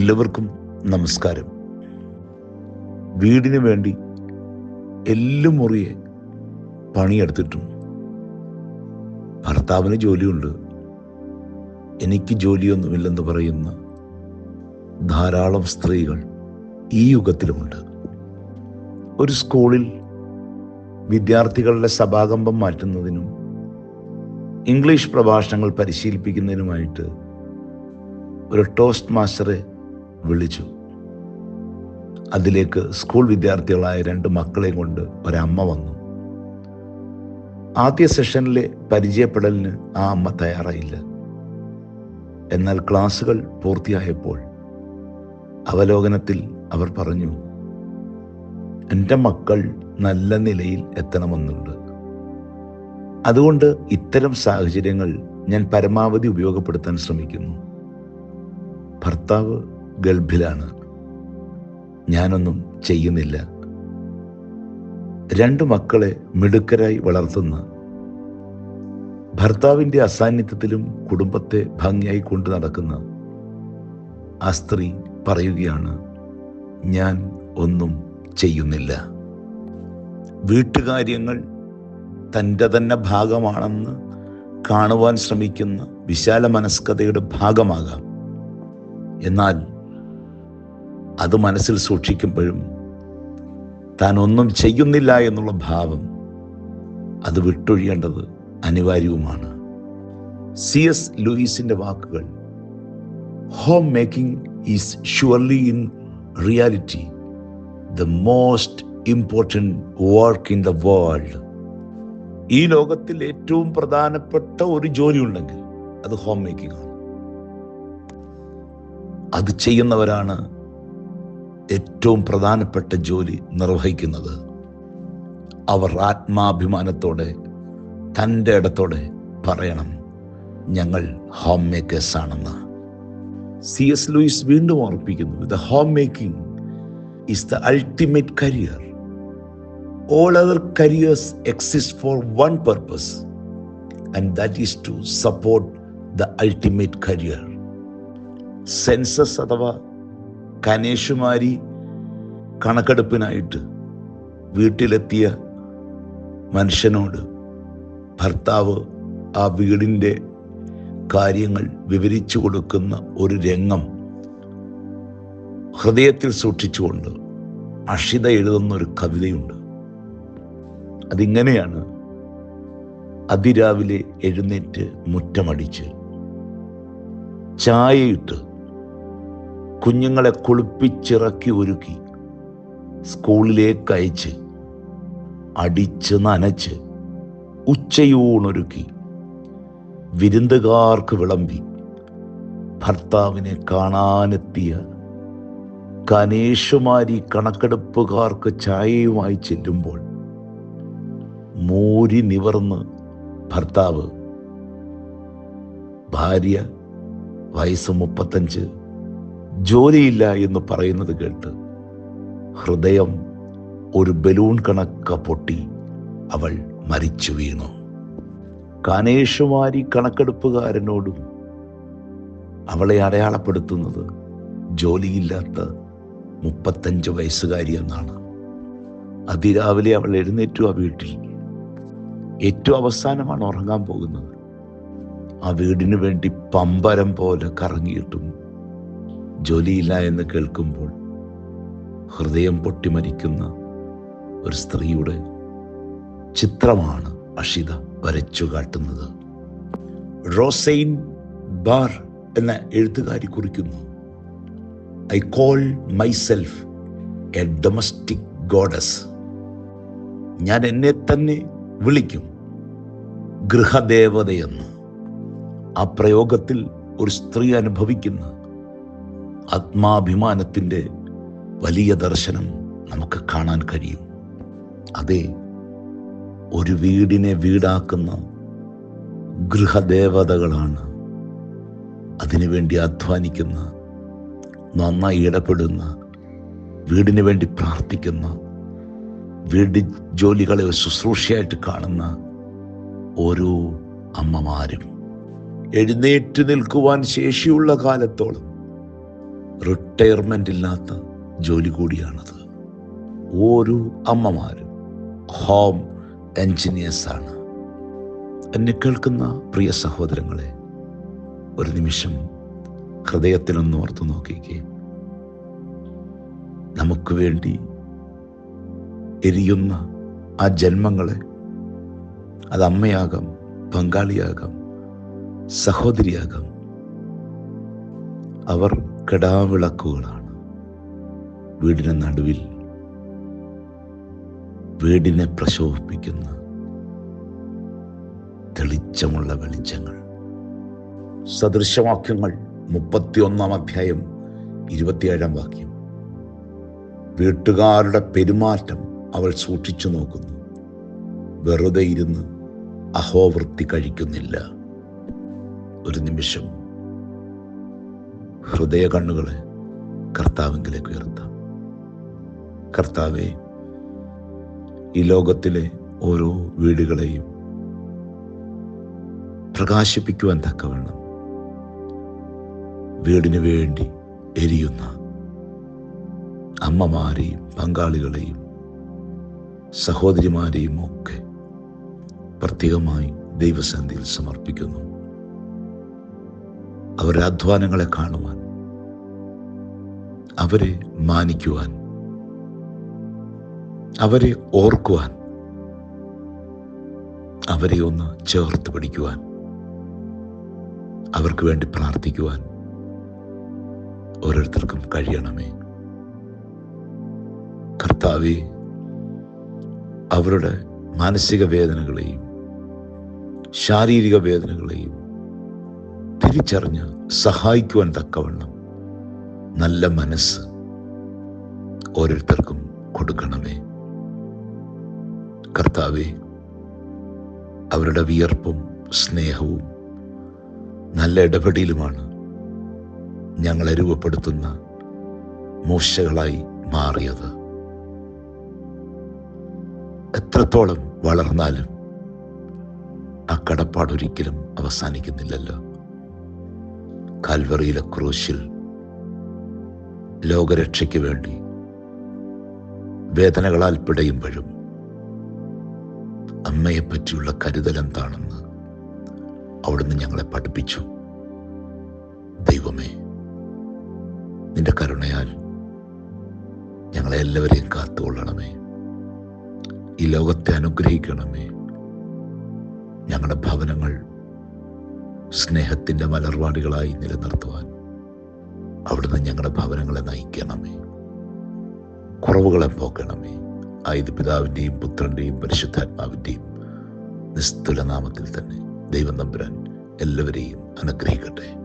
എല്ലാവർക്കും നമസ്കാരം. വീടിനു വേണ്ടി എല്ലും മുറിയെ പണിയെടുത്തിട്ടും ഭർത്താവിന് ജോലിയുണ്ട്. എനിക്ക് ജോലിയൊന്നുമില്ലെന്ന് പറയുന്ന ധാരാളം സ്ത്രീകൾ ഈ യുഗത്തിലുമുണ്ട്. ഒരു സ്കൂളിൽ വിദ്യാർത്ഥികളുടെ സഭാകമ്പം മാറ്റുന്നതിനും ഇംഗ്ലീഷ് പ്രഭാഷണങ്ങൾ പരിശീലിപ്പിക്കുന്നതിനുമായിട്ട് ഒരു ടോസ്റ്റ് മാസ്റ്ററെ വിളിച്ചു. അതിലേക്ക് സ്കൂൾ വിദ്യാർത്ഥികളായ രണ്ട് മക്കളെയും കൊണ്ട് ഒരമ്മ വന്നു. ആദ്യ സെഷനിലെ പരിചയപ്പെടലിന് ആ അമ്മ തയ്യാറായില്ല. എന്നാൽ ക്ലാസുകൾ പൂർത്തിയായപ്പോൾ അവലോകനത്തിൽ അവർ പറഞ്ഞു എന്റെ മക്കൾ നല്ല നിലയിൽ എത്തണമെന്നുണ്ട്. അതുകൊണ്ട് ഇത്തരം സാഹചര്യങ്ങൾ ഞാൻ പരമാവധി ഉപയോഗപ്പെടുത്താൻ ശ്രമിക്കുന്നു. ഭർത്താവ് ഗൾഫിലാണ്. ഞാനൊന്നും ചെയ്യുന്നില്ല. രണ്ട് മക്കളെ മിടുക്കരായി വളർത്തുന്ന ഭർത്താവിന്റെ അസാന്നിധ്യത്തിലും കുടുംബത്തെ ഭംഗിയായി കൊണ്ടു നടക്കുന്ന ആ സ്ത്രീ പറയുകയാണ് ഞാൻ ഒന്നും ചെയ്യുന്നില്ല. വീട്ടുകാര്യങ്ങൾ തന്റെ തന്നെ ഭാഗമാണെന്ന് കാണുവാൻ ശ്രമിക്കുന്ന വിശാല മനസ്കഥയുടെ ഭാഗമാകാം. എന്നാൽ അത് മനസ്സിൽ സൂക്ഷിക്കുമ്പോഴും താൻ ഒന്നും ചെയ്യുന്നില്ല എന്നുള്ള ഭാവം അത് വിട്ടൊഴിയേണ്ടത് അനിവാര്യവുമാണ്. സി എസ് ലൂയിസിന്റെ വാക്കുകൾ home making is surely in reality the most important work in the world ഈ ലോകത്തിൽ ഏറ്റവും പ്രധാനപ്പെട്ട ഒരു ജോലി ഉണ്ടെങ്കിൽ അത് ഹോം മേക്കിംഗ് ആണ്. അത് ചെയ്യുന്നവരാണ് ഏറ്റവും പ്രധാനപ്പെട്ട ജോലി നിർവഹിക്കുന്നത് അവർ ആത്മാഭിമാനത്തോടെ തന്റെ ഇടത്തോടെ പറയണം ഞങ്ങൾ ഹോം മേക്കേഴ്സ് ആണെന്ന്. സി എസ് ലൂയിസ് വീണ്ടും ഓർപ്പിക്കുന്നു the home making is the ultimate career all other careers exist for one purpose and that is to support the ultimate career census അഥവാ കനേഷുമാരി കണക്കെടുപ്പിനായിട്ട് വീട്ടിലെത്തിയ മനുഷ്യനോട് ഭർത്താവ് ആ വീടിന്റെ കാര്യങ്ങൾ വിവരിച്ചു കൊടുക്കുന്ന ഒരു രംഗം ഹൃദയത്തിൽ സൂക്ഷിച്ചുകൊണ്ട് അഷിത എഴുതുന്ന ഒരു കവിതയുണ്ട്. അതിങ്ങനെയാണ് അതിരാവിലെ എഴുന്നേറ്റ് മുറ്റമടിച്ച് ചായയിട്ട് കുഞ്ഞുങ്ങളെ കുളിപ്പിച്ചിറക്കി ഒരുക്കി. സ്കൂളിലേക്ക് അയച്ച് അടിച്ച് നനച്ച് ഉച്ചയൂണൊരുക്കി. വിരുന്നുകാർക്ക് വിളമ്പി. ഭർത്താവിനെ കാണാനെത്തിയ കനേഷുമാരി കണക്കെടുപ്പുകാർക്ക് ചായയുമായി ചെല്ലുമ്പോൾ മൂരി നിവർന്ന് ഭർത്താവ് ഭാര്യ വയസ്സ് മുപ്പത്തഞ്ച് ജോലിയില്ല എന്ന് പറയുന്നത് കേട്ട് ഹൃദയം ഒരു ബലൂൺ കണക്ക പൊട്ടി അവൾ മരിച്ചു വീണു. കാനേഷുമാരി കണക്കെടുപ്പുകാരനോടും അവളെ അടയാളപ്പെടുത്തുന്നത് ജോലിയില്ലാത്ത മുപ്പത്തഞ്ച് വയസ്സുകാരി എന്നാണ് അതിരാവിലെ അവൾ എഴുന്നേറ്റു ആ വീട്ടിൽ. ഏറ്റവും അവസാനമാണ് ഉറങ്ങാൻ പോകുന്നത്. ആ വീടിനു വേണ്ടി പമ്പരം പോലെ കറങ്ങിയിട്ടും ജോലിയില്ല എന്ന് കേൾക്കുമ്പോൾ ഹൃദയം പൊട്ടിമരിക്കുന്ന ഒരു സ്ത്രീയുടെ ചിത്രമാണ് അഷിത വരച്ചു കാട്ടുന്നത്. റോസൈൻ ബാർ എന്ന എഴുത്തുകാരി കുറിക്കുന്നു. I call myself a domestic goddess. ഞാൻ എന്നെ തന്നെ വിളിക്കും ഗൃഹദേവതയെന്ന്. ആ പ്രയോഗത്തിൽ ഒരു സ്ത്രീ അനുഭവിക്കുന്ന ആത്മാഭിമാനത്തിന്റെ വലിയ ദർശനം നമുക്ക് കാണാൻ കഴിയും. അതെ ഒരു വീടിനെ വീടാക്കുന്ന ഗൃഹദേവതകളാണ് അതിനുവേണ്ടി അധ്വാനിക്കുന്ന നന്നായി ഇടപെടുന്ന വീടിന് വേണ്ടി പ്രാർത്ഥിക്കുന്ന വീട് ജോലികളെ ശുശ്രൂഷയായിട്ട് കാണുന്ന ഓരോ അമ്മമാരും. എഴുന്നേറ്റ് നിൽക്കുവാൻ ശേഷിയുള്ള കാലത്തോളം റിട്ടയർമെന്റ് ഇല്ലാത്ത ജോലി കൂടിയാണത്. ഓരോ അമ്മമാരും ഹോം എൻജിനീയേഴ്സാണ് എന്നെ കേൾക്കുന്ന പ്രിയ സഹോദരങ്ങളെ ഒരു നിമിഷം ഹൃദയത്തിലൊന്ന് ഓർത്തു നോക്കിക്കേ. നമുക്ക് വേണ്ടി എരിയുന്ന ആ ജന്മങ്ങളെ അത് അമ്മയാകാം പങ്കാളിയാകാം സഹോദരിയാകാം അവർ കെടാവിളക്കുകളാണ്. വീടിന് നടുവിൽ വീടിനെ പ്രശോഭിപ്പിക്കുന്ന തെളിച്ചമുള്ള വെളിച്ചങ്ങൾ. സദൃശവാക്യങ്ങൾ മുപ്പത്തിയൊന്നാം അധ്യായം ഇരുപത്തിയേഴാം വാക്യം. വീട്ടുകാരുടെ പെരുമാറ്റം അവൾ സൂക്ഷിച്ചു നോക്കുന്നു. വെറുതെ ഇരുന്ന് അഹോവൃത്തി കഴിക്കുന്നില്ല. ഒരു നിമിഷം ഹൃദയ കണ്ണുകളെ കർത്താവിങ്കിലേക്ക് ഉയർത്താം. കർത്താവെ ഈ ലോകത്തിലെ ഓരോ വീടുകളെയും പ്രകാശിപ്പിക്കുവാൻ തക്കവണ്ണം വീടിന് വേണ്ടി എരിയുന്ന അമ്മമാരെയും പങ്കാളികളെയും സഹോദരിമാരെയും ഒക്കെ പ്രത്യേകമായി ദൈവസന്ധിയിൽ സമർപ്പിക്കുന്നു. അവരുടെ അധ്വാനങ്ങളെ കാണുവാൻ അവരെ മാനിക്കുവാൻ അവരെ ഓർക്കുവാൻ അവരെ ഒന്ന് ചേർത്ത് പിടിക്കുവാൻ അവർക്ക് വേണ്ടി പ്രാർത്ഥിക്കുവാൻ ഓരോരുത്തർക്കും കഴിയണമേ. കർത്താവെ അവരുടെ മാനസിക വേദനകളെയും ശാരീരിക വേദനകളെയും തിരിച്ചറിഞ്ഞ് സഹായിക്കുവാൻ തക്കവണ്ണം നല്ല മനസ്സ് ഓരോരുത്തർക്കും കൊടുക്കണമേ. കർത്താവെ അവരുടെ വിയർപ്പും സ്നേഹവും നല്ല ഇടപെടലുമാണ് ഞങ്ങളെ രൂപപ്പെടുത്തുന്ന മൂശകളായി മാറിയത്. എത്രത്തോളം വളർന്നാലും ആ കടപ്പാടൊരിക്കലും അവസാനിക്കുന്നില്ലല്ലോ. കാൽവറിയിലെ ക്രൂശിൽ ലോകരക്ഷയ്ക്ക് വേണ്ടി വേദനകളാൽ പിടയുമ്പോഴും അമ്മയെപ്പറ്റിയുള്ള കരുതൽ എന്താണെന്ന് അവിടുന്ന് ഞങ്ങളെ പഠിപ്പിച്ചു. ദൈവമേ നിന്റെ കരുണയാൽ ഞങ്ങളെ എല്ലാവരെയും കാത്തുകൊള്ളണമേ. ഈ ലോകത്തെ അനുഗ്രഹിക്കണമേ. ഞങ്ങളുടെ ഭവനങ്ങൾ സ്നേഹത്തിന്റെ മലർവാടികളായി നിലനിർത്തുവാൻ അവിടുന്ന് ഞങ്ങളുടെ ഭവനങ്ങളെ നയിക്കണമേ. കുറവുകളെ പോക്കണമേ ആയത് പിതാവിന്റെയും പുത്രന്റെയും പരിശുദ്ധാത്മാവിന്റെയും നിസ്തുല നാമത്തിൽ തന്നെ ദൈവം നമ്പുരാൻ എല്ലാവരെയും അനുഗ്രഹിക്കട്ടെ.